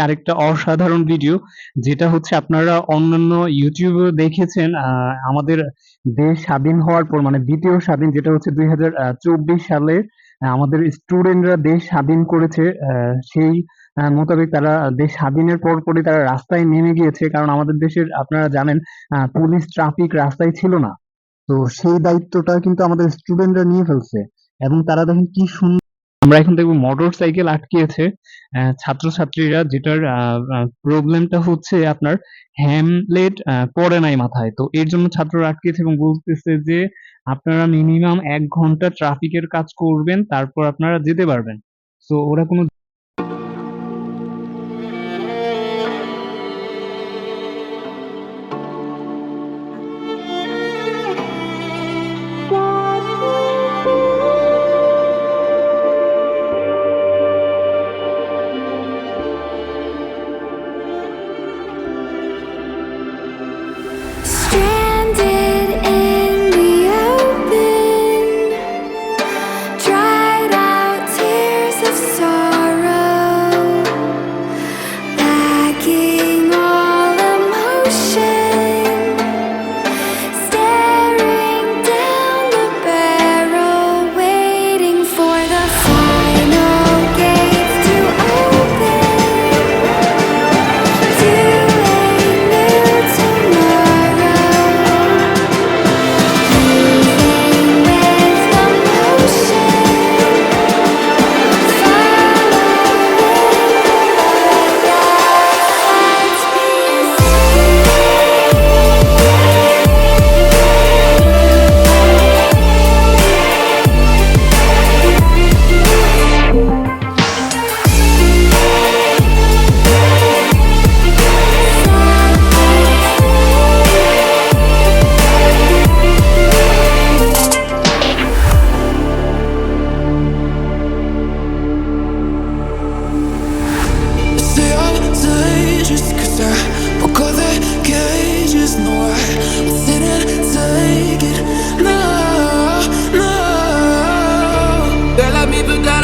আরেকটা অসাধারণ ভিডিও যেটা হচ্ছে আপনারা অন্যান্য ইউটিউবে দেখেছেন আমাদের দেশ স্বাধীন হওয়ার পর মানে দ্বিতীয় স্বাধীন, যেটা হচ্ছে দুই হাজার চব্বিশ সালে আমাদের স্টুডেন্টরা দেশ স্বাধীন করেছে সেই মোতাবেক তারা দেশ স্বাধীনের পর পরপরই তারা রাস্তায় নেমে গিয়েছে। কারণ আমাদের দেশের, আপনারা জানেন পুলিশ ট্রাফিক রাস্তায় ছিল না। তো সেই দায়িত্বটা কিন্তু আমাদের স্টুডেন্টরা নিয়ে ফেলছে। এবং তারা দেখেন কি সুন্দর আমরা এখন দেখব মোটর সাইকেল আটকিয়েছে ছাত্রছাত্রীরা যেটার প্রবলেমটা হচ্ছে আপনার হ্যামলেট পড়ে নাই মাথায়। তো এর জন্য ছাত্ররা আটকেছে এবং বলতেছে যে, আপনারা মিনিমাম এক ঘণ্টা ট্রাফিকের কাজ করবেন, তারপর আপনারা যেতে পারবেন। তো ওরা কোনো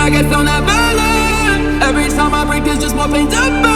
I guess I'll never learn Every time I break there's just more pain to burn